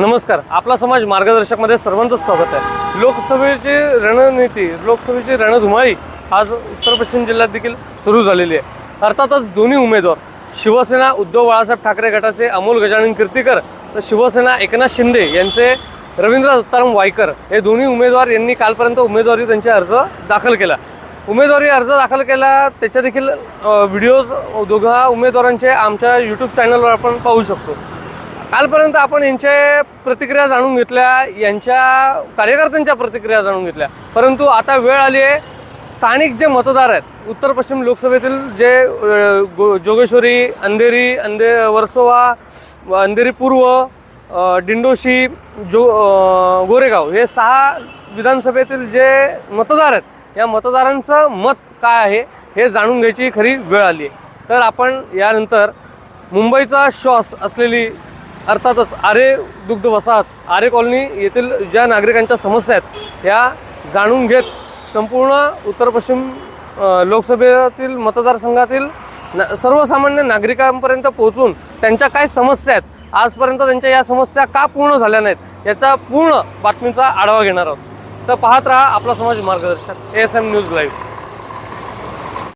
नमस्कार. आपला समाज मार्गदर्शकमध्ये सर्वांचं स्वागत आहे. लोकसभेची रणनीती लोकसभेची रणधुमाळी आज उत्तर पश्चिम जिल्ह्यात देखील सुरू झालेली आहे. अर्थातच दोन्ही उमेदवार शिवसेना उद्धव बाळासाहेब ठाकरे गटाचे अमोल गजानन कीर्तीकर तर शिवसेना एकनाथ शिंदे यांचे रवींद्र दत्ताराम वायकर हे दोन्ही उमेदवार यांनी कालपर्यंत उमेदवारी त्यांचे अर्ज दाखल केला. उमेदवारी अर्ज दाखल केला त्याच्या देखील व्हिडिओज दोघा उमेदवारांचे आमच्या यूट्यूब चॅनलवर आपण पाहू शकतो. कालपर्यंत आपण यांच्या प्रतिक्रिया जाणून घेतल्या यांच्या कार्यकर्त्यांच्या प्रतिक्रिया जाणून घेतल्या. परंतु आता वेळ आली आहे. स्थानिक जे मतदार आहेत उत्तर पश्चिम लोकसभेतील जे गो जोगेश्वरी अंधेरी अंधे वर्सोवा अंधेरी पूर्व डिंडोशी जो गोरेगाव हे सहा विधानसभेतील जे मतदार आहेत या मतदारांचं मत काय आहे हे जाणून घ्यायची खरी वेळ आली आहे. तर आपण यानंतर मुंबईचा श्वास असलेली अर्थातच आरे दुग्ध वसाहत आरे कॉलनी येथील ज्या नागरिकांच्या समस्या आहेत ह्या जाणून घेत संपूर्ण उत्तर पश्चिम लोकसभेतील मतदारसंघातील ना सर्वसामान्य नागरिकांपर्यंत पोहोचून त्यांच्या काय समस्या आहेत आजपर्यंत त्यांच्या या समस्या का पूर्ण झाल्या नाहीत याचा पूर्ण बातमीचा आढावा घेणार आहोत. तर पाहत राहा आपला समाज मार्गदर्शक एस एम न्यूज लाईव्ह